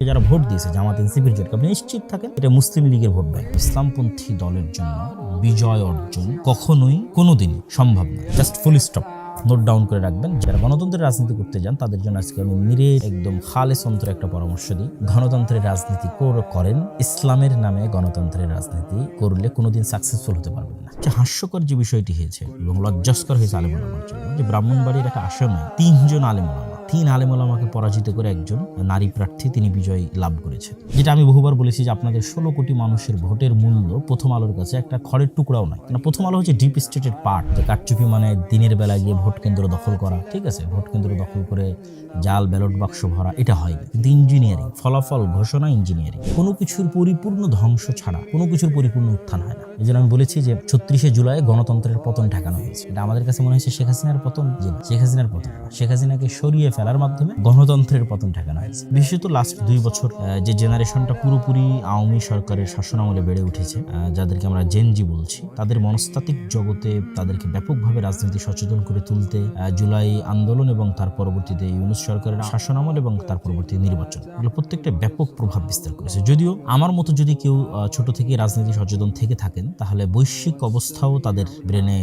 যারা ভোট দিয়েছে, জামাত এনসিপির জোটকে আপনি নিশ্চিত থাকেন, এটা মুসলিম লীগের ভোট ব্যাংক। ইসলামপন্থী দলের জন্য বিজয় অর্জন কখনোই কোনোদিন সম্ভব নয় just full stop note down করে রাখবেন, যারা গণতন্ত্রের রাজনীতি করতে যান, তাদের জন্য আজকে আমি নিরে একদম খালেস অন্তরে একটা পরামর্শ দিই। গণতন্ত্রের রাজনীতি করেন, ইসলামের নামে গণতন্ত্রের রাজনীতি করলে কোনোদিন সাকসেসফুল হতে পারবেন না। যে হাস্যকর যে বিষয়টি হয়েছে, এবং লজ্জাস্কর হয়েছে আলেমুলামার জন্য, যে ব্রাহ্মণবাড়ির একটা আসামে তিনজন আলেমুলামা তিন আলেমুলামাকে পরাজিত করে একজন নারী প্রার্থী তিনি বিজয় লাভ করেছেন। যেটা আমি বহুবার বলেছি যে আপনাদের ষোলো কোটি মানুষের ভোটের মূল্য প্রথম আলোর কাছে একটা খড়ের টুকরাও নয়। কারণ প্রথম আলো হচ্ছে ডিপ স্টেটের পার্ট যে কারচুপি মানে দিনের বেলায় গিয়ে ভোট কেন্দ্র দখল করা ঠিক আছে? ভোট কেন্দ্র দখল করে জাল ব্যালট বাক্স ভরা এটা হয় কিন্তু ইঞ্জিনিয়ারিং ফলাফল ঘোষণা ইঞ্জিনিয়ারিং কোনো কিছুর পরিপূর্ণ ধ্বংস ছাড়া কোনো কিছুর পরিপূর্ণ উত্থান হয় না। এই জন্য আমি বলেছি যে ছত্রিশে জুলাই গণতন্ত্রের পতন ঠেকানো হয়েছে। এটা আমাদের কাছে মনে হয়েছে শেখ হাসিনার পতন? না, শেখ হাসিনার পতন। শেখ হাসিনাকে সরিয়ে ফেলার মাধ্যমে গণতন্ত্রের পতন ঠেকানো হয়েছে। বিশেষত লাস্ট দুই বছর যে জেনারেশনটা পুরোপুরি আওয়ামী সরকারের শাসনামলে বেড়ে উঠেছে যাদেরকে আমরা জেনজি বলছি, তাদের মনস্তাত্ত্বিক জগতে তাদেরকে ব্যাপকভাবে রাজনীতি সচেতন করে তুলতে জুলাই আন্দোলন এবং তার পরবর্তীতে ইউনুস সরকারের শাসনামল এবং তার পরবর্তী নির্বাচন। এগুলো প্রত্যেকটা ব্যাপক প্রভাব বিস্তার করেছে। যদিও আমার মতো যদি কেউ ছোট থেকে রাজনীতি সচেতন থেকে থাকেন, তাহলে বৈশ্বিক অবস্থাও তাদের ব্রেনে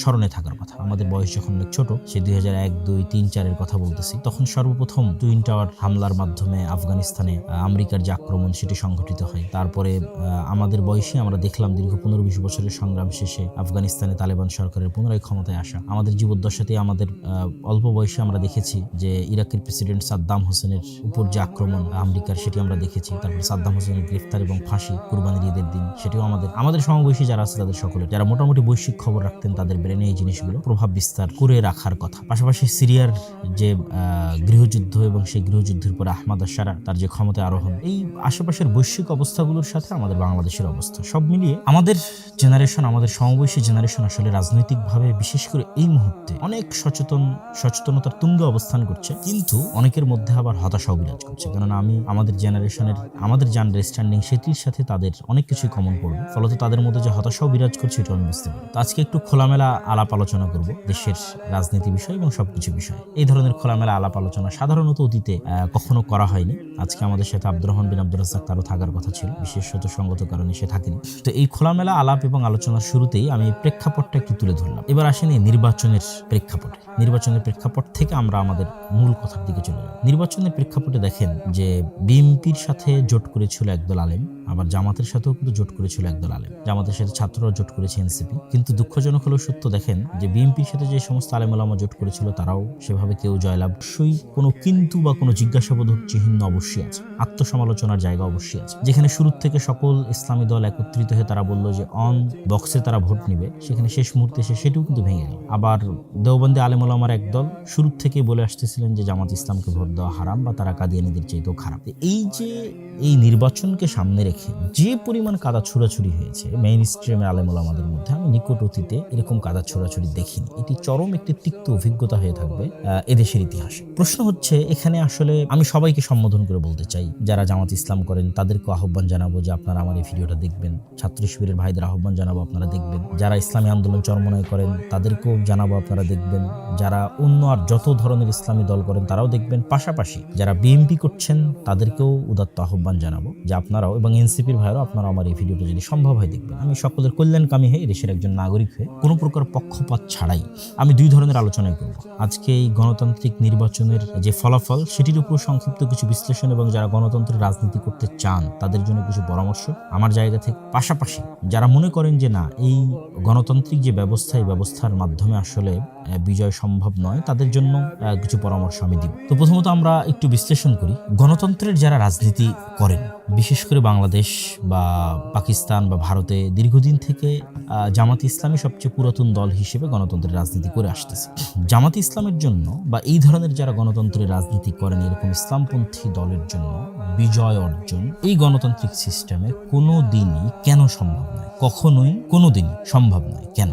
স্মরণে থাকার কথা। আমাদের বয়স যখন অনেক ছোট, সে দুই হাজার এক, দুই, তিন, চারের কথা বলতেছি। তখন সর্বপ্রথম টুইন টাওয়ার হামলার মাধ্যমে আফগানিস্তানে আমেরিকার যে আক্রমণ, সেটি সংঘটিত হয়। তারপরে আমাদের বয়সে আমরা দেখলাম দীর্ঘ পনেরো বিশ বছরের সংগ্রাম শেষে আফগানিস্তানে তালেবান সরকারের পুনরায় ক্ষমতায় আসা। আমাদের জীবদ্দশাতে আমাদের অল্প বয়সে আমরা দেখেছি যে ইরাকের প্রেসিডেন্ট সাদ্দাম হোসেনের উপর যে আক্রমণ আমেরিকার, সেটি আমরা দেখেছি। তারপর সাদ্দাম হোসেনের গ্রেফতার এবং ফাঁসি, কুরবানির ঈদের দিন, সেটিও আমাদের আমাদের সমবয়সী যারা আছে তাদের সকলে যারা মোটামুটি বৈশ্বিক খবর রাখতেন তাদের ব্রেনে এই জিনিসগুলো। প্রভাব বিস্তার করে রাখার কথা। পাশাপাশি সিরিয়ার যে গৃহযুদ্ধ এবং সেই গৃহযুদ্ধের পরে আহমদ আশারা তার যে ক্ষমতায় আরোহণ, এই আশেপাশের বৈশ্বিক অবস্থাগুলোর সাথে আমাদের বাংলাদেশের অবস্থা। সব মিলিয়ে আমাদের জেনারেশন আমাদের সমবয়সী জেনারেশন আসলে রাজনৈতিকভাবে বিশেষ করে এই মুহূর্তে অনেক সচেতন, সচেতনতার তুঙ্গে অবস্থান করছে। কিন্তু অনেকের মধ্যে আবার হতাশাও বিরাজ করছে। কেননা আমি, আমাদের জেনারেশনের আমাদের যে আন্ডারস্ট্যান্ডিং সেটির সাথে তাদের অনেক কিছুই কমন পড়বে ফলত তাদের মধ্যে যে হতাশাও বিরাজ করছে এটা আমি বুঝতে পারি। আজকে একটু খোলামেলা আলাপ আলোচনা করব দেশের রাজনীতি বিষয় এবং সবকিছু বিষয়। এই ধরনের খোলামেলা আলাপ আলোচনা সাধারণত অতীতে কখনো করা হয়নি। আজকে আমাদের সাথে আব্দুর রহমান বিন আব্দুল রাজ্জাক তারও থাকার কথা ছিল। বিশেষত সঙ্গত কারণে সে থাকেনি। তো এই খোলামেলা আলাপ এবং আলোচনার শুরুতেই আমি প্রেক্ষাপটটা একটু তুলে ধরলাম। এবার আসেনি নির্বাচনের প্রেক্ষাপটে। নির্বাচনের প্রেক্ষাপট থেকে আমরা আমাদের মূল কথার দিকে চলে যাব নির্বাচনের প্রেক্ষাপটে দেখেন যে বিএনপির সাথে জোট করেছিল একদল আলেম, আবার জামাতের সাথেও কিন্তু জোট করেছিল একদল আলেম। জামাতের সাথে ছাত্ররা জোট করেছে এনসিপি। কিন্তু দুঃখজনক হলেও সত্য দেখেন যে বিএনপির সাথে যে সমস্ত আলেম আলামা জোট করেছিল, তারাও সেভাবে কেউ জয়লাভ কোনো কিন্তু বা কোনো জিজ্ঞাসাবোধক চিহ্ন অবশ্যই আছে, আত্মসমালোচনার জায়গা অবশ্যই আছে। যেখানে শুরু থেকে সকল ইসলামী দল একত্রিত হয়ে তারা বলল যে অন বক্সে তারা ভোট নিবে, সেখানে শেষ মুহূর্তে এসে সেটিও কিন্তু ভেঙে গেল। আবার দেওবন্দি আলেম আলামার একদল শুরু থেকে বলে আসতেছিলেন যে জামাত ইসলামকে ভোট দেওয়া হারাম বা তারা কাদিয়ানিদের চাইতেও খারাপ। এই যে এই নির্বাচনকে সামনে রেখে যে পরিমাণ কাদা ছোড়াছুড়ি হয়েছে মেইন স্ট্রিমের আলেমুল আমাদের মধ্যে, আমি নিকট অতীতে এরকম কাদা ছোড়াছুড়ি দেখিনি। এটি চরম একটি তিক্ত অভিজ্ঞতা হয়ে থাকবে এদেশের ইতিহাসে। প্রশ্ন হচ্ছে, এখানে আসলে আমি সবাইকে সম্বোধন করে বলতে চাই, যারা জামাত ইসলাম করেন, তাদেরকে আহ্বান জানাব যে আপনারা আমার এই ভিডিওটা দেখবেন। ছাত্র শিবিরের ভাইদের আহ্বান জানাব আপনারা দেখবেন। যারা ইসলামী আন্দোলন চরমনায় করেন, তাদেরকেও জানাব আপনারা দেখবেন। যারা অন্য আর যত ধরনের ইসলামী দল করেন, তারাও দেখবেন। পাশাপাশি যারা বিএমপি করছেন, তাদেরকেও উদাত্ত আহ্বান জানাব যে আপনারাও এবং এনসিপির ভাইরাও আপনারা আমার এই ভিডিওটা যদি সম্ভব হয় দেখবেন। আমি সকলের কল্যাণকামী হয়ে দেশের একজন নাগরিক হয়ে কোনো প্রকার পক্ষপাত ছাড়াই আমি দুই ধরনের আলোচনায় করব। আজকে এই গণতান্ত্রিক নির্বাচনের যে ফলাফল, সেটির উপর সংক্ষিপ্ত কিছু বিশ্লেষণ এবং যারা গণতন্ত্রের রাজনীতি করতে চান, তাদের জন্য কিছু পরামর্শ। আমার জায়গা থেকে পাশাপাশি যারা মনে করেন যে না, এই গণতান্ত্রিক যে ব্যবস্থা, এই ব্যবস্থার মাধ্যমে আসলে বিজয় সম্ভব নয়, তাদের জন্য কিছু পরামর্শ আমি দিব। তো প্রথমত আমরা একটু বিশ্লেষণ করি। গণতন্ত্রের যারা রাজনীতি করেন বিশেষ করে বাংলাদেশ বা পাকিস্তান বা ভারতে দীর্ঘদিন থেকে জামাত ইসলামী সবচেয়ে পুরাতন দল হিসেবে গণতন্ত্রের রাজনীতি করে আসতেছে। জামাত ইসলামের জন্য বা এই ধরনের যারা গণতন্ত্রের রাজনীতি করেন, এরকম ইসলামপন্থী দলের জন্য বিজয় অর্জন, এই গণতান্ত্রিক সিস্টেমে কোনো দিনই কেন সম্ভব নয়? কখনোই কোনো দিনই সম্ভব নয়। কেন?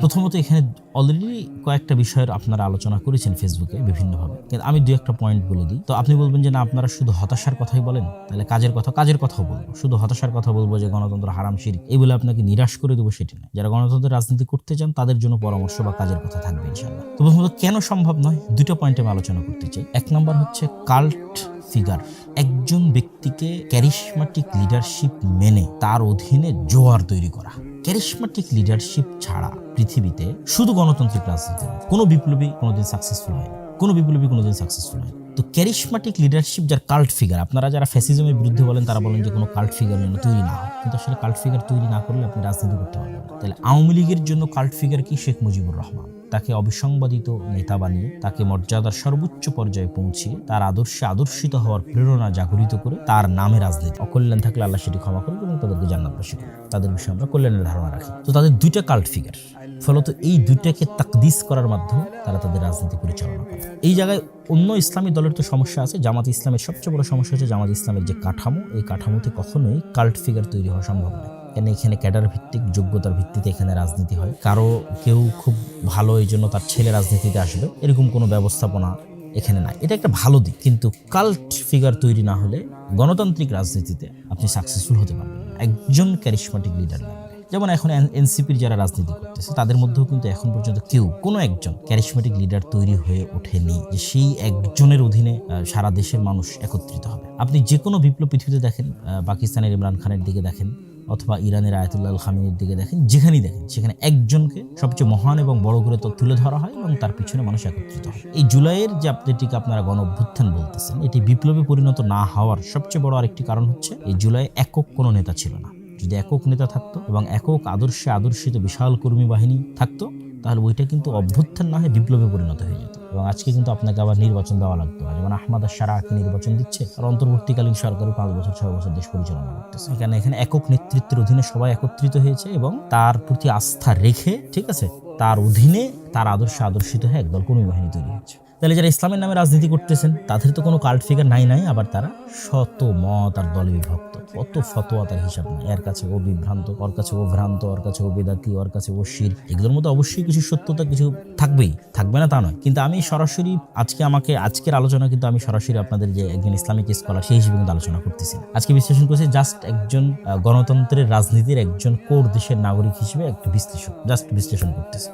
প্রথমত এখানে অলরেডি কয়েকটা বিষয়ের আপনারা আলোচনা করেছেন ফেসবুকে বিভিন্নভাবে। আমি দু একটা পয়েন্ট বলে দিই। তো আপনি বলবেন যে, না, আপনারা শুধু হতাশার কথাই বলেন? তাহলে কাজের কথা কাজের কথাও বলব। শুধু হতাশার কথা বলব যে গণতন্ত্র হারাম, শিরিক এই বলে আপনাকে নিরাশ করে দেবো, সেটি না যারা গণতন্ত্রের রাজনীতি করতে চান, তাদের জন্য পরামর্শ বা কাজের কথা থাকবে ইনশাল্লাহ তো প্রথমত কেন সম্ভব নয়? দুটো পয়েন্টে আমি আলোচনা করতে চাই। এক নম্বর হচ্ছে কাল্ট ফিগার একজন ব্যক্তিকে ক্যারিশমাটিক লিডারশিপ মেনে তার অধীনে জোয়ার তৈরি করা। ক্যারিশমাটিক লিডারশিপ ছাড়া পৃথিবীতে শুধু গণতান্ত্রিক রাজনীতি কোনো বিপ্লবী কোনোদিন সাকসেসফুল হয়নি। কোনো বিপ্লবী কোনোদিন সাকসেসফুল হয়নি তো ক্যারিশমাটিক লিডারশিপ যার কাল্ট ফিগার আপনারা যারা ফ্যাসিজমের বিরুদ্ধে বলেন, তারা বলেন যে কোনো কাল্ট ফিগার যেন তৈরি না হয়। কিন্তু আসলে কাল্ট ফিগার তৈরি না করলে আপনি রাজনীতি করতে পারবেন তাহলে আওয়ামী লীগের জন্য কাল্ট ফিগার কি? শেখ মুজিবুর রহমান। তাকে অবিসংবাদিত নেতা বানিয়ে, তাকে মর্যাদার সর্বোচ্চ পর্যায়ে পৌঁছিয়ে, তার আদর্শে আদর্শিত হওয়ার প্রেরণা জাগরিত করে, তার নামে রাজনীতি। অকল্যাণ থাকলে আল্লাহ সেটি ক্ষমা করবে এবং তাদেরকে জান্নাতবাসী করবে তাদের বিষয়ে আমরা কল্যাণের ধারণা রাখি। তো তাদের দুইটা কাল্ট ফিগার ফলত এই দুইটাকে তাকদিস করার মাধ্যমে তারা তাদের রাজনীতি পরিচালনা করে। এই জায়গায় অন্য ইসলামী দলের তো সমস্যা আছে। জামাত ইসলামের সবচেয়ে বড় সমস্যা হচ্ছে জামাত ইসলামের যে কাঠামো, এই কাঠামোতে কখনোই কাল্ট ফিগার তৈরি হওয়া সম্ভব নয়। কেন এখানে ক্যাডার ভিত্তিক যোগ্যতার ভিত্তিতে এখানে রাজনীতি হয়। কারও কেউ খুব ভালো এই জন্য তার ছেলে রাজনীতিতে আসবে। এরকম কোনো ব্যবস্থাপনা এখানে নাই। এটা একটা ভালো দিক। কিন্তু কাল্ট ফিগার তৈরি না হলে গণতান্ত্রিক রাজনীতিতে আপনি সাকসেসফুল হতে পারবেন একজন ক্যারিশমাটিক লিডার লাগবে যেমন এখন এনসিপির যারা রাজনীতি করতেছে, তাদের মধ্যেও কিন্তু এখন পর্যন্ত কেউ, কোনো একজন ক্যারিশমেটিক লিডার তৈরি হয়ে ওঠেনি যে সেই একজনের অধীনে সারা দেশের মানুষ একত্রিত হবে। আপনি যে কোনো বিপ্লব পৃথিবীতে দেখেন পাকিস্তানের ইমরান খানের দিকে দেখেন, অথবা ইরানের আয়াতুল্লাহ খামিনের দিকে দেখেন, যেখানেই দেখেন, সেখানে একজনকে সবচেয়ে মহান এবং বড় করে তো তুলে ধরা হয় এবং তার পিছনে মানুষ একত্রিত হয়। এই জুলাইয়ের যে আপনি এটিকে আপনারা গণ অভ্যুত্থান বলতেছেন, এটি বিপ্লবে পরিণত না হওয়ার সবচেয়ে বড় আরেকটি কারণ হচ্ছে, এই জুলাই একক কোনো নেতা ছিল না। যদি একক নেতা থাকতো এবং একক আদর্শে আদর্শিত বিশাল কর্মী বাহিনী থাকতো, তাহলে ওইটা কিন্তু অভ্যুত্থান না হয়ে বিপ্লবে পরিণত হয়ে যেত। এবং আজকে কিন্তু আপনাকে আবার নির্বাচন দেওয়া লাগতো। যেমন আহমদ সারাকে নির্বাচন দিচ্ছে, আর অন্তর্বর্তীকালীন সরকারই পাঁচ বছর, ছয় বছর দেশ পরিচালনা করতেছে। এখানে এখানে একক নেতৃত্বের অধীনে সবাই একত্রিত হয়েছে এবং তার প্রতি আস্থা রেখে, ঠিক আছে, তার অধীনে তার আদর্শে আদর্শিত হয়ে একদল কর্মী বাহিনী তৈরি হচ্ছে তাহলে যারা ইসলামের নামে রাজনীতি করতেছেন, তাদের তো কোনো কাল্ট ফিগার নাই নাই, আবার তারা শত মত আর দলে বিভক্ত। কত ফতোয়া তার হিসাব নাই। এর কাছে ও বিভ্রান্ত ওর কাছে ও ভ্রান্ত ওর কাছে ও বেদাতি ওর কাছে ও শির এগুলোর মধ্যে অবশ্যই কিছু সত্যতা কিছু থাকবেই। থাকবে না তা নয়। কিন্তু আমি সরাসরি আজকে আমাকে, আজকের আলোচনা কিন্তু আমি সরাসরি আপনাদের যে একজন ইসলামিক স্কলার সেই হিসেবে কিন্তু আলোচনা করতেছি আজকে বিশ্লেষণ করছি জাস্ট একজন গণতন্ত্রের রাজনীতির একজন কোর দেশের নাগরিক হিসেবে একটা বিশ্লেষণ জাস্ট বিশ্লেষণ করতেছি।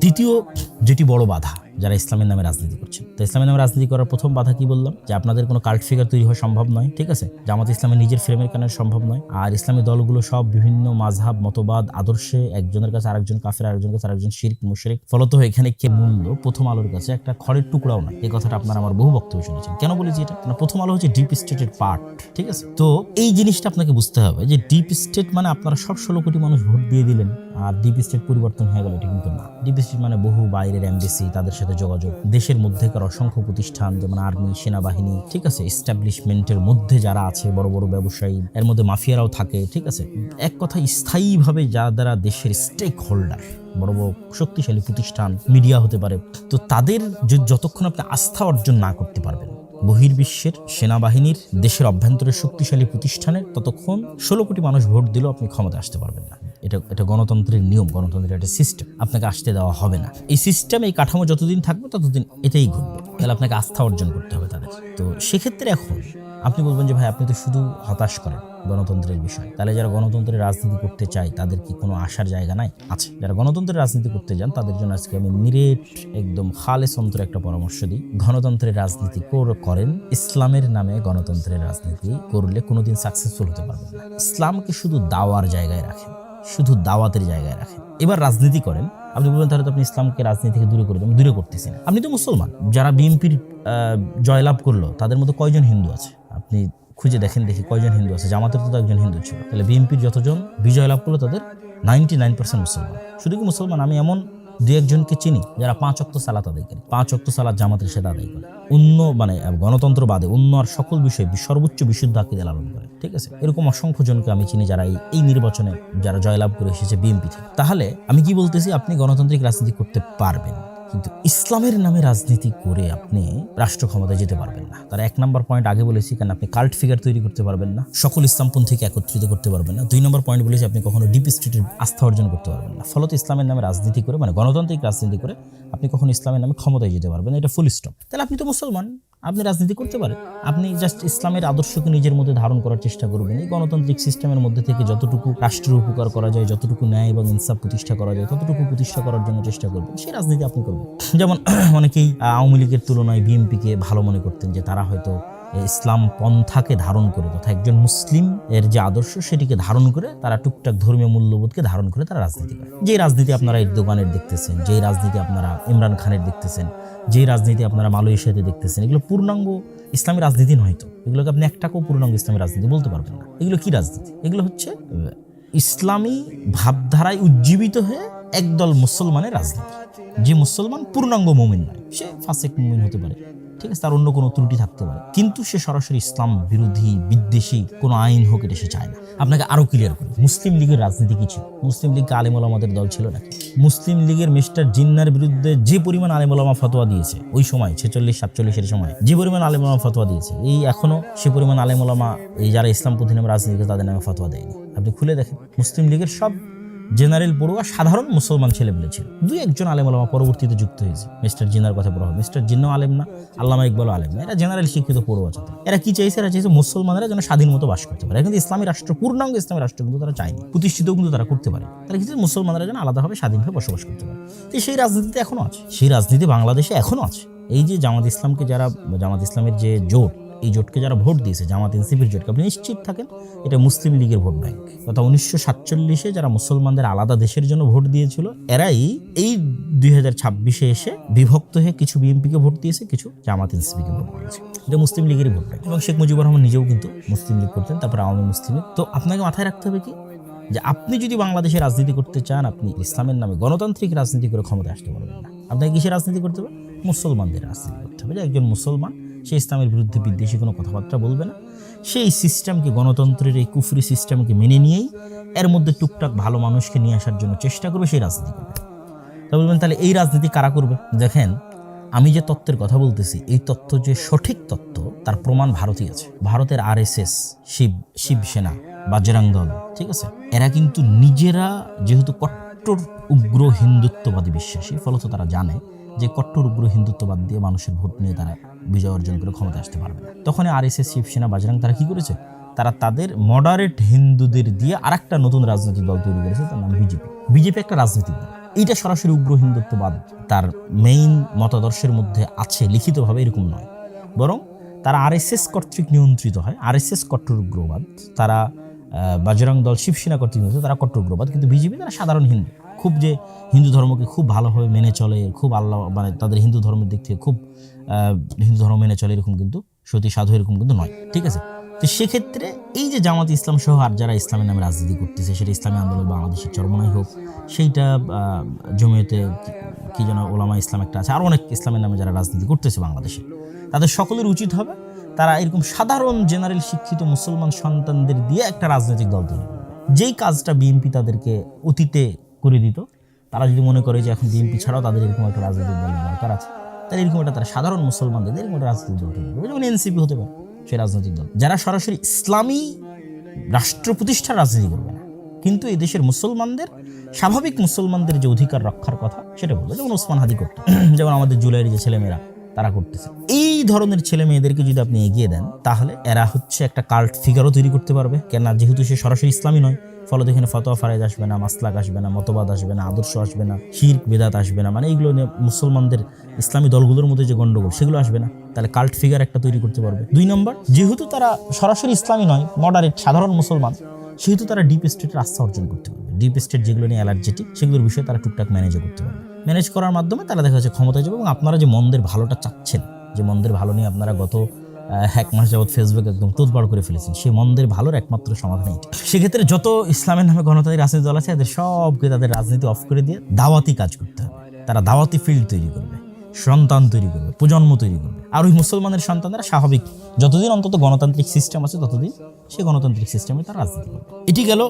দ্বিতীয়, যেটি বড় বাধা যারা ইসলামের নামে রাজনীতি করছেন। তো ইসলামের নামে রাজনীতি করার প্রথম বাধা কি বললাম? যে আপনাদের কোনো কাল্ট ফিগার তৈরি হওয়া সম্ভব নয়, ঠিক আছে? জামাত ইসলামের নিজের ফ্রেমের কারণে সম্ভব নয়। আর ইসলামী দলগুলো সব বিভিন্ন মাঝহাব মতবাদ, আদর্শে একজনের কাছে আরেকজন কাফের আরেকজন কাছে আরেকজন শিরক, মুশরিক। ফলত এখানে কে মূল্য প্রথম আলোর কাছে একটা খড়ের টুকরাও নয় এই কথাটা আপনারা আমার বহু বক্তব্য শুনেছেন। কেন বলেছি এটা? প্রথম আলো হচ্ছে ডিপ স্টেটের পার্ট ঠিক আছে? তো এই জিনিসটা আপনাকে বুঝতে হবে যে ডিপ স্টেট মানে আপনারা সব ষোলো কোটি মানুষ ভোট দিয়ে দিলেন, আর ডিপ স্টেট পরিবর্তন হয়ে গেল, এটা কিন্তু না। ডিপ স্টেট মানে বহু বাইরের এমবেসি তাদের সাথে যোগাযোগ। দেশের মধ্যেকার অসংখ্য প্রতিষ্ঠান, যেমন আর্মি, সেনাবাহিনী, ঠিক আছে এস্টাবলিশমেন্টের মধ্যে যারা আছে, বড় বড় ব্যবসায়ী, এর মধ্যে মাফিয়ারাও থাকে, ঠিক আছে। এক কথা স্থায়ীভাবে যারা দেশের স্টেক হোল্ডার বড় বড় শক্তিশালী প্রতিষ্ঠান, মিডিয়া হতে পারে, তো তাদের যতক্ষণ আপনি আস্থা অর্জন না করতে পারবেন বহির্বিশ্বের সেনাবাহিনীর দেশের অভ্যন্তরে শক্তিশালী প্রতিষ্ঠানের ততক্ষণ ষোলো কোটি মানুষ ভোট দিলেও আপনি ক্ষমতা আসতে পারবেন না। এটা এটা গণতন্ত্রের নিয়ম, গণতন্ত্রের একটা সিস্টেম আপনাকে আসতে দেওয়া হবে না। এই সিস্টেম এই কাঠামো যতদিন থাকবে, ততদিন এটাই ঘটবে। তাহলে আপনাকে আস্থা অর্জন করতে হবে তাদের। তো সেক্ষেত্রে এখন আপনি বলবেন যে, ভাই, আপনি তো শুধু হতাশ করেন। গণতন্ত্রের বিষয়। তাহলে যারা গণতন্ত্রের রাজনীতি করতে চায়, তাদের কি কোনো আশার জায়গা নাই? আছে। যারা গণতন্ত্রের রাজনীতি করতে যান, তাদের জন্য আজকে আমি নিরেট, একদম খালেস অন্তরে একটা পরামর্শ দিই। গণতন্ত্রের রাজনীতি কর- করেন, ইসলামের নামে গণতন্ত্রের রাজনীতি করলে কোনোদিন সাকসেসফুল হতে পারবেন না। ইসলামকে শুধু দাওয়ার জায়গায় রাখেন, শুধু দাওয়াতের জায়গায় রাখেন। এবার রাজনীতি করেন। আপনি বলবেন, তাহলে তো আপনি ইসলামকে রাজনীতি থেকে দূরে করে দেবেন দূরে করতেছেন আপনি তো মুসলমান। যারা বিএনপির জয়লাভ করল, তাদের মধ্যে কয়জন হিন্দু আছে? আপনি খুঁজে দেখেন, দেখি কয়জন হিন্দু আছে। জামাতের তো একজন হিন্দু ছিল। তাহলে বিএনপির যতজন বিজয় লাভ করল তাদের নাইনটি নাইন পার্সেন্ট মুসলমান। শুধু কি মুসলমান? আমি এমন দু একজনকে চিনি যারা পাঁচ অক্ত সালাত আদায় করে। পাঁচ অক্ত সালাত জামাতের সাথে আদায় করে। অন্য মানে গণতন্ত্র বাদে অন্য আর সকল বিষয়ে সর্বোচ্চ বিশুদ্ধ আকিদা লালন করে। ঠিক আছে? এরকম অসংখ্য জনকে আমি চিনি যারা এই নির্বাচনে যারা জয়লাভ করে এসেছে বিএনপি থেকে। তাহলে আমি কি বলতেছি? আপনি গণতান্ত্রিক রাজনীতি করতে পারবেন। কিন্তু ইসলামের নামে রাজনীতি করে আপনি রাষ্ট্র ক্ষমতায় যেতে পারবেন না। তার এক নম্বর পয়েন্ট আগে বলেছি, কারণ আপনি কাল্ট ফিগার তৈরি করতে পারবেন না। সকল ইসলামপন্থীকে একত্রিত করতে পারবেন না। দুই নম্বর পয়েন্ট বলেছি, আপনি কখনো ডিপ স্টেটের আস্থা অর্জন করতে পারবেন না। ফলত ইসলামের নামে রাজনীতি করে মানে গণতান্ত্রিক রাজনীতি করে, আপনি কখনো ইসলামের নামে ক্ষমতায় যেতে পারবেন এটা ফুল স্টপ তাহলে আপনি তো মুসলমান। আপনি রাজনীতি করতে পারেন। আপনি জাস্ট ইসলামের আদর্শকে নিজের মধ্যে ধারণ করার চেষ্টা করবেন। এই গণতান্ত্রিক সিস্টেমের মধ্যে থেকে যতটুকু রাষ্ট্রের উপকার করা যায়, যতটুকু ন্যায় এবং ইনসাফ প্রতিষ্ঠা করা যায়, ততটুকু প্রতিষ্ঠা করার জন্য চেষ্টা করবেন। সেই রাজনীতি আপনি করবেন। যেমন অনেকেই আওয়ামী লীগের তুলনায় বিএনপিকে ভালো মনে করতেন যে তারা হয়তো ইসলাম পন্থাকে ধারণ করে, তথা একজন মুসলিম এর যে আদর্শ সেটিকে ধারণ করে তারা টুকটাক ধর্মীয় মূল্যবোধকে ধারণ করে তারা রাজনীতি করে। যে রাজনীতি আপনারা এরদোগানের দেখতেছেন, যেই রাজনীতি আপনারা ইমরান খানের দেখতেছেন, যেই রাজনীতি আপনারা মালয়েশিয়াতে দেখতেছেন, এগুলো পূর্ণাঙ্গ ইসলামী রাজনীতি নয় তো। এগুলোকে আপনি একটাকেও পূর্ণাঙ্গ ইসলামী রাজনীতি বলতে পারবেন না। এগুলো কি রাজনীতি? এগুলো হচ্ছে ইসলামী ভাবধারায় উজ্জীবিত হয়ে একদল মুসলমানের রাজনীতি। যে মুসলমান পূর্ণাঙ্গ মুমিন নয়, সে ফাসেক মুমিন হতে পারে। ঠিক আছে, তার অন্য কোনো ত্রুটি থাকতে পারে। কিন্তু সে সরাসরি ইসলাম বিরোধী, বিদ্বেষী কোনো আইন হোক, এটা সে চায় না। আপনাকে আরও ক্লিয়ার করি মুসলিম লীগের রাজনীতি কি ছিল? মুসলিম লীগ আলিমুল দল ছিল না মুসলিম লীগের মিস্টার জিন্নার বিরুদ্ধে যে পরিমাণ আলিমুলামা ফতোয়া দিয়েছে, ওই সময়, ছেচল্লিশ, সাতচল্লিশের সময়, যে পরিমাণ আলিমুলামা ফতোয়া দিয়েছে, এই এখনও সে পরিমাণ আলিমুলামা এই যারা ইসলামপন্থী নামে রাজনীতি তাদের নামে ফতোয়া দেয়নি। আপনি খুলে দেখেন, মুসলিম লীগের সব জেনারেল পড়ুয়া সাধারণ মুসলমান ছেলেপেলে ছিল। দুই একজন আলেম আলামা পরবর্তীতে যুক্ত হয়েছে। মিস্টার জিন্নার কথা বলা হয় মিস্টার জিন্নাও আলেম না, আল্লামা ইকবালও আলেম না। এরা জেনারেল শিক্ষিত পড়ুয়া ছাত্র এরা কি চাইছে? এরা চাইছে মুসলমানেরা যেন স্বাধীন মতো বাস করতে পারে। কিন্তু ইসলামী রাষ্ট্র, পূর্ণাঙ্গ ইসলামী রাষ্ট্র কিন্তু তারা চায়নি। প্রতিষ্ঠিতও কিন্তু তারা করতে পারে তারা কিন্তু মুসলমানরা যেন আলাদাভাবে স্বাধীনভাবে বসবাস করতে পারে। তো সেই রাজনীতিতে এখনও আছে। সেই রাজনীতি বাংলাদেশে এখনও আছে। এই যে জামাত ইসলামকে যারা, জামাত ইসলামের যে জোট এই জোটকে যারা ভোট দিয়েছে, জামাত, এনসিপির জোটকে, আপনি নিশ্চিত থাকেন এটা মুসলিম লীগের ভোট ব্যাংক। তথা উনিশশো সাতচল্লিশে যারা মুসলমানদের আলাদা দেশের জন্য ভোট দিয়েছিল, এরাই এই দুই হাজার ছাব্বিশে এসে বিভক্ত হয়ে কিছু বিএনপিকে ভোট দিয়েছে, কিছু জামাত, এনসিপিকে ভোট দিয়েছে। এটা মুসলিম লীগেরই ভোট ব্যাংক। এবং শেখ মুজিবুর রহমান নিজেও কিন্তু মুসলিম লীগ করতেন, তারপর আওয়ামী মুসলিম। তো আপনাকে মাথায় রাখতে হবে কি? যে আপনি যদি বাংলাদেশে রাজনীতি করতে চান, আপনি ইসলামের নামে গণতান্ত্রিক রাজনীতি করে ক্ষমতা আসতে পারবেন না। আপনাকে কিসের রাজনীতি করতে হবে? মুসলমানদের রাজনীতি করতে হবে। যে একজন মুসলমান সে ইসলামের বিরুদ্ধে বিদ্বেষী কোনো কথাবার্তা বলবে না। সেই সিস্টেমকে, গণতন্ত্রের এই কুফরি সিস্টেমকে মেনে নিয়েই এর মধ্যে টুকটাক ভালো মানুষকে নিয়ে আসার জন্য চেষ্টা করবে সেই রাজনীতি করবে তা বলবেন, তাহলে এই রাজনীতি কারা করবে? দেখেন, আমি যে তত্ত্বের কথা বলতেছি, এই তত্ত্ব যে সঠিক তত্ত্ব, তার প্রমাণ ভারতই আছে। ভারতের R S S Shiv, Shiv Sena Bajrang Dal, ঠিক আছে? এরা কিন্তু নিজেরা যেহেতু কট্টর, উগ্র হিন্দুত্ববাদী বিশ্বাসী, ফলত তারা জানে যে কট্টর উগ্র হিন্দুত্ববাদ দিয়ে মানুষের ভোট নিয়ে তারা বিজয় অর্জন করে ক্ষমতা আসতে পারবে না। তখন R S S Shiv Sena Bajrang তারা কি করেছে? তারা তাদের মডারেট হিন্দুদের দিয়ে আরেকটা নতুন রাজনৈতিক দল তৈরি করেছে, তার নাম বিজেপি বিজেপি একটা রাজনৈতিক দল। এইটা সরাসরি উগ্র হিন্দুত্ববাদ তার মেইন মতাদর্শের মধ্যে আছে, লিখিতভাবে এরকম নয়। বরং তারা আরএসএস কর্তৃক নিয়ন্ত্রিত হয় আরএসএস কট্টর উগ্রবাদ। তারা বাজরং দল শিবসেনা কর্তৃক নিয়ন্ত্রিত তারা কট্টর উগ্রবাদ। কিন্তু বিজেপি তারা সাধারণ হিন্দু। খুব যে হিন্দু ধর্মকে খুব ভালোভাবে মেনে চলে, খুব আল্লাহ মানে তাদের হিন্দু ধর্মের দিক থেকে খুব হিন্দু ধর্ম মেনে চলে এরকম কিন্তু সতী সাধু এরকম কিন্তু নয়, ঠিক আছে? তো সেক্ষেত্রে এই যে জামাত ইসলাম সহ আর যারা ইসলামের নামে রাজনীতি করতেছে, সেটা ইসলামী আন্দোলন বাংলাদেশের চরমনাই হোক, সেইটা জমিয়তে কি- যেন ওলামা ইসলাম একটা আছে, আর অনেক ইসলামের নামে যারা রাজনীতি করতেছে বাংলাদেশে, তাদের সকলের উচিত হবে তারা এরকম সাধারণ জেনারেল শিক্ষিত মুসলমান সন্তানদের দিয়ে একটা রাজনৈতিক দল তৈরি যেই কাজটা বিএনপি তাদেরকে অতীতে করে দিত। তারা যদি মনে করে যে এখন বিএনপি ছাড়াও তাদের এরকম একটা রাজনৈতিক দলের দরকার আছে, তাহলে এরকম একটা তারা সাধারণ মুসলমানদের এরকম একটা রাজনৈতিক দল তৈরি করবে। যেমন এনসিপি হতে পারে সে রাজনৈতিক দল। যারা সরাসরি ইসলামী রাষ্ট্র প্রতিষ্ঠার রাজনীতি করবে না। কিন্তু এই দেশের মুসলমানদের, স্বাভাবিক মুসলমানদের যে অধিকার রক্ষার কথা সেটা বলবে। যেমন ওসমান হাদি করতো। যেমন আমাদের জুলাইয়ের যে ছেলেমেয়েরা, তারা করতেছে। এই ধরনের ছেলে মেয়েদেরকে যদি আপনি এগিয়ে দেন, তাহলে এরা হচ্ছে একটা কাল্ট ফিগারও তৈরি করতে পারবে। কেননা যেহেতু সে সরাসরি ইসলামী নয় ফলত এখানে ফতোয়া ফারাইজ আসবে না, মাসলাক আসবে না, মতবাদ আসবে না, আদর্শ আসবে না, শির্ক, বেদাত আসবে না মানে এইগুলো নিয়ে মুসলমানদের ইসলামী দলগুলোর মধ্যে যে গন্ডগোল সেগুলো আসবে না। তাহলে কাল্ট ফিগার একটা তৈরি করতে পারবে। দুই নম্বর, যেহেতু তারা সরাসরি ইসলামী নয় মডারেট সাধারণ মুসলমান, সেহেতু তারা ডিপ স্টেটের আস্থা অর্জন করতে পারবে। ডিপ স্টেট যেগুলো নিয়ে অ্যালার্জেটিক সেগুলোর বিষয়ে তারা টুকটাক ম্যানেজও করতে পারবে। ম্যানেজ করার মাধ্যমে তারা দেখা যাচ্ছে ক্ষমতায় যাবে এবং আপনারা যে মন্দের ভালোটা চাচ্ছেন, যে মন্দের ভালো নিয়ে আপনারা গত এক মাস যাবৎ ফেসবুক একদম তোদবার করে ফেলেছেন। সেই মন্দের ভালোর একমাত্র সমাধান এইটা। সেক্ষেত্রে যত ইসলামের নামে গণতান্ত্রিক রাজনীতি দল আছে, এদের সবকে তাদের রাজনীতি অফ করে দিয়ে দাওয়াতি কাজ করতে হবে। তারা দাওয়াতি ফিল্ড তৈরি করবে। সন্তান তৈরি করবে, প্রজন্ম তৈরি করবে। আর ওই মুসলমানের সন্তানরা স্বাভাবিক। যতদিন অন্তত গণতান্ত্রিক সিস্টেম আছে, ততদিন সেই গণতান্ত্রিক সিস্টেমে তারা রাজনীতি করবে। এটি গেল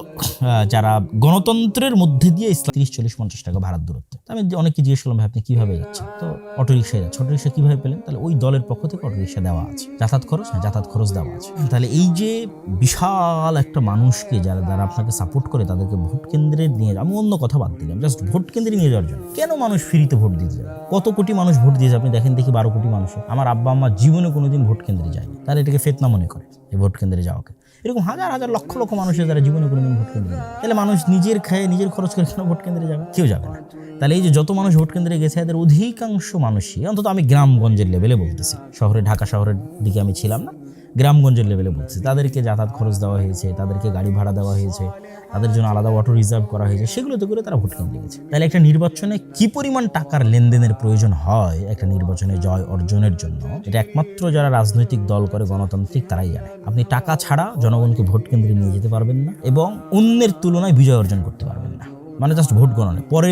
যারা গণতন্ত্রের মধ্যে দিয়ে ইসলাম তিরিশ, চল্লিশ, পঞ্চাশ টাকা ভাড়ার দূরত্ব। আমি অনেককে জিজ্ঞেস করলাম আপনি কীভাবে যাচ্ছেন? তো অটোরিক্সায় যাচ্ছে। অটোরিক্সা কীভাবে পেলেন? তাহলে ওই দলের পক্ষ থেকে অটোরিক্সা দেওয়া আছে। যাতায়াত খরচ? হ্যাঁ যাতায়াত খরচ দেওয়া আছে। তাহলে এই যে বিশাল একটা মানুষকে যারা যারা আপনাকে সাপোর্ট করে, তাদেরকে ভোট কেন্দ্রে নিয়ে আমি অন্য কথা বাদ দিলাম। জাস্ট ভোট কেন্দ্রে নিয়ে যাওয়ার জন্য। কেন মানুষ ফ্রিতে ভোট দিতে যাবে? কত কোটি মানুষ ভোট দিয়েছে, আপনি দেখেন দেখি বারো কোটি মানুষ আমার আব্বা আম্মা জীবনে কোনোদিন ভোট কেন্দ্রে যায়নি। তাহলে এটাকে ফেতনা মনে করে এই ভোট কেন্দ্রে যাওয়াকে। এরকম হাজার হাজার লক্ষ লক্ষ মানুষের যারা জীবনে কোনোদিন ভোট কেন্দ্রে যায় তাহলে মানুষ নিজের খায়ে, নিজের খরচ করে কেন ভোট কেন্দ্রে যাবে? কেউ যাবে না। তাহলে এই যে যত মানুষ ভোট কেন্দ্রে গেছে, এদের অধিকাংশ মানুষই, অন্তত আমি গ্রামগঞ্জের লেভেলে বলতেছি, শহরে, ঢাকা শহরের দিকে আমি ছিলাম না গ্রামগঞ্জের লেভেলে বলছি। তাদেরকে যাতায়াত খরচ দেওয়া হয়েছে, তাদেরকে গাড়ি ভাড়া দেওয়া হয়েছে, তাদের জন্য আলাদা অটো রিজার্ভ করা হয়েছে, সেগুলোতে করে তারা ভোট কেন্দ্রে গেছে তাহলে একটা নির্বাচনে কি পরিমাণ টাকার লেনদেনের প্রয়োজন হয় একটা নির্বাচনে জয় অর্জনের জন্য? এটা একমাত্র যারা রাজনৈতিক দল করে, গণতান্ত্রিক, তারাই জানে। আপনি টাকা ছাড়া জনগণকে ভোট কেন্দ্রে নিয়ে যেতে পারবেন না এবং অন্যের তুলনায় বিজয় অর্জন করতে পারবেন না। মানে জাস্ট ভোট গণনে পরে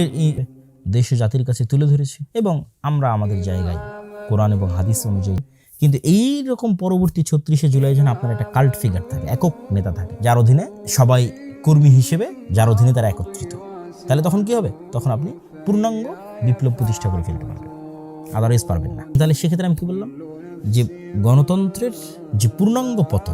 দেশে জাতির কাছে তুলে ধরেছি এবং আমরা আমাদের জায়গায় কোরআন এবং হাদিস অনুযায়ী কিন্তু এই রকম পরবর্তী ছত্রিশে জুলাই যেন আপনার একটা কাল্ট ফিগার থাকে, একক নেতা থাকে, যার অধীনে সবাই কর্মী হিসেবে, যার অধীনে তারা একত্রিত। তাহলে তখন কি হবে? তখন আপনি পূর্ণাঙ্গ বিপ্লব প্রতিষ্ঠা করে ফেলতে পারবেন। আদারওয়াইজ পারবেন না। তাহলে সেক্ষেত্রে আমি কি বললাম? যে গণতন্ত্রের যে পূর্ণাঙ্গ পতন,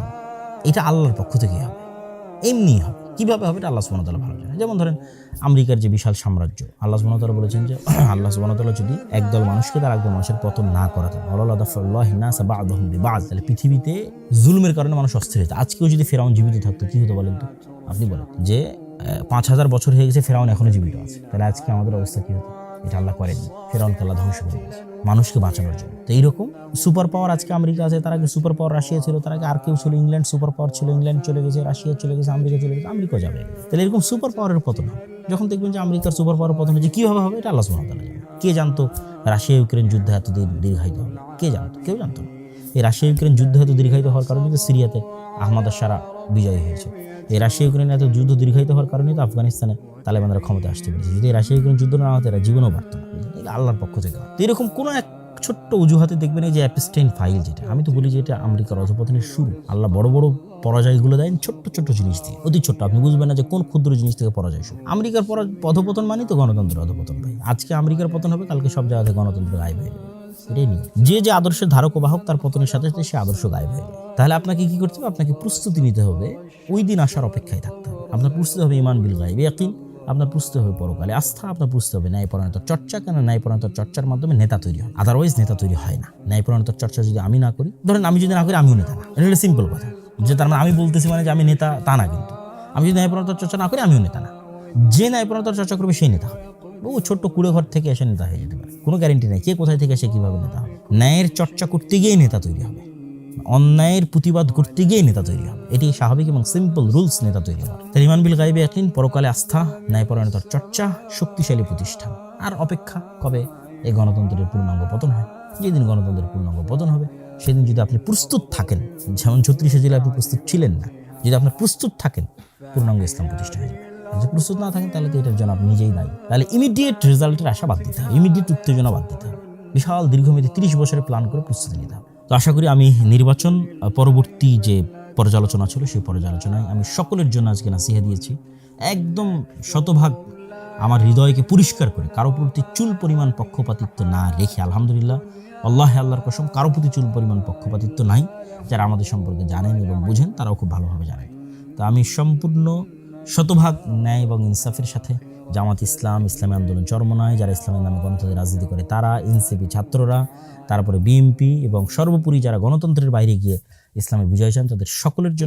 এটা আল্লাহর পক্ষ থেকে হবে। এমনি হবে। কীভাবে হবে এটা আল্লাহ সুবহানাহু ভালো জানে। যেমন ধরেন আমেরিকার যে বিশাল সাম্রাজ্য, আল্লাহ সুবহানাহু তাআলা বলেছেন যে, আল্লাহ সুবহানাহু তাআলা যদি একদল মানুষকে তার একদল মানুষের পতন না করাতেন বিবা'দ, তাহলে পৃথিবীতে জুলুমের কারণে মানুষ অস্থির হতো। আজকেও যদি ফেরাউন জীবিত থাকতো, কি হতো বলেন তো? আপনি বলেন যে পাঁচ হাজার বছর হয়ে গেছে, ফেরাউন এখনও জীবিত আছে। তাহলে আজকে আমাদের অবস্থা কি হতো? এটা আল্লাহ করেননি। ফেরাউন আল্লাহ ধ্বংস করে দিয়েছে। মানুষকে বাঁচানোর জন্য। তো এইরকম সুপার পাওয়ার আজকে আমেরিকা আছে, তার আগে সুপার পাওয়ার রাশিয়া ছিল, তার আগে আর কেউ ছিল, ইংল্যান্ড সুপার পাওয়ার ছিল, ইংল্যান্ড চলে গেছে, রাশিয়া চলে গেছে, আমেরিকা চলে গেছে আমেরিকা যাবে। তাহলে এরকম সুপার পাওয়ারের পতন যখন দেখবেন যে আমেরিকার সুপার পাওয়ার পতন হচ্ছে কীভাবে হবে এটা ওয়া তাআলা জানে। কে জানতো? রাশিয়া ইউক্রেন যুদ্ধ এত দীর- দীর্ঘায়িত হবে। কে জানতো? কেউ জানতো না। এই রাশিয়া ইউক্রেন যুদ্ধ এত দীর্ঘায়িত হওয়ার কারণে তো সিরিয়াতে আহমদ সারা বিজয়ী হয়েছে। এই রাশিয়া ইউক্রেন এত যুদ্ধ দীর্ঘায়িত হওয়ার কারণে তো আফগানিস্তানে তালেবানরা ক্ষমতা আসতে পেরেছে। যদি রাশিয়া ইউক্রেন যুদ্ধ না হতো, এরা জীবনও পারত না। আল্লাহর পক্ষ থেকে তো এরকম কোনো এক ছোট্ট অজুহাতে দেখবেন এই যে অ্যাপিস্টাইন ফাইল যেটা, আমি তো বলি যে এটা আমেরিকার অধপতনের শুরু। আল্লাহ বড় বড় পরাজয়গুলো দেন, ছোট্ট ছোট্ট জিনিস দিয়ে। অতি ছোট্ট, আপনি বুঝবেন না যে কোন ক্ষুদ্র জিনিস থেকে পরাজয় শুরু। আমেরিকার অধপতন মানে তো গণতন্ত্রের অধপতন ভাই। আজকে আমেরিকার পতন হবে, কালকে সব জায়গাতে গণতন্ত্র হয়ে যাবে এটাই যে যে আদর্শের ধারক বাহক, তার পতনের সাথে সাথে সে আদর্শ হয়ে যায় তাহলে আপনাকে কি করতে হবে? আপনাকে প্রস্তুতি নিতে হবে, ওই দিন আসার অপেক্ষায় থাকতে হবে। আপনার প্রস্তুতি হবে ইমান বিল গায়েব, ইয়াকিন। আপনার বুঝতে হবে পরকালে আস্থা আপনার বুঝতে হবে ন্যায়পরায়ণতার চর্চা, কেন ন্যায়পরায়ণতার চর্চার মাধ্যমে নেতা তৈরি হয় আদারওয়াইজ নেতা তৈরি হয় না। ন্যায়পরায়ণতার চর্চা যদি আমি না করি, ধরেন আমি যদি না করি, আমিও নেতা না। এটা সিম্পল কথা। যে তার মানে আমি বলতেছি মানে যে আমি নেতা, তা না কিন্তু। আমি যদি ন্যায়পরায়ণতার চর্চা না করি, আমিও নেতা না। যে ন্যায়পরায়ণতার চর্চা করবে, সেই নেতা হবে। ও ছোট্ট কুড়ে ঘর থেকে এসে নেতা হয়ে যেতে পারে। কোনো গ্যারেন্টি নেই। কে কোথায় থেকে এসে কীভাবে নেতা হবে? ন্যায়ের চর্চা করতে গিয়েই নেতা তৈরি হবে। অন্যায়ের প্রতিবাদ করতে গিয়ে নেতা তৈরি হবে এটি স্বাভাবিক এবং সিম্পল রুলস নেতা তৈরি হওয়ার। তাই ইমান বিল গাইবে একদিন পরকালে আস্থা, ন্যায়পরায়ণতার চর্চা, শক্তিশালী প্রতিষ্ঠান, আর অপেক্ষা কবে এই গণতন্ত্রের পূর্ণাঙ্গ পতন হয়? যেদিন গণতন্ত্রের পূর্ণাঙ্গ পতন হবে, সেদিন যদি আপনি প্রস্তুত থাকেন, যেমন ছত্রিশে জেলায় আপনি প্রস্তুত ছিলেন না, যদি আপনার প্রস্তুত থাকেন, পূর্ণাঙ্গ ইসলাম প্রতিষ্ঠা হয়ে যাবে। যদি প্রস্তুত না থাকেন, তাহলে তো এটার জন্য আপনি নিজেই নাই। তাহলে ইমিডিয়েট রেজাল্টের আশা বাদ দিতে হবে ইমিডিয়েট উত্তেজনা বাদ দিতে হবে। বিশাল দীর্ঘমেয়াদী তিরিশ বছরের প্ল্যান করে প্রস্তুতি নিতে হবে। তো আশা করি আমি নির্বাচন পরবর্তী যে পর্যালোচনা ছিল সেই পর্যালোচনায় আমি সকলের জন্য আজকে নাসিহা দিয়েছি। একদম শতভাগ আমার হৃদয়কে পরিষ্কার করে, কারও প্রতি চুল পরিমাণ পক্ষপাতিত্ব না রেখে, আলহামদুলিল্লাহ, আল্লাহ আল্লাহর কসম, কারও প্রতি চুল পরিমাণ পক্ষপাতিত্ব নাই। যারা আমাদের সম্পর্কে জানেন এবং বুঝেন, তারাও খুব ভালোভাবে জানেন। তো আমি সম্পূর্ণ শতভাগ ন্যায় এবং ইনসাফের সাথে জামাত ইসলাম, ইসলামী আন্দোলন চরমনায় যারা ইসলামের নামে গণতন্ত্রের রাজনীতি করে, তারা এনসিপি ছাত্ররা, তারপরে বিএমপি এবং সর্বোপরি যারা গণতন্ত্রের বাইরে গিয়ে ইসলামের বিজয় চান, তাদের সকলের জন্য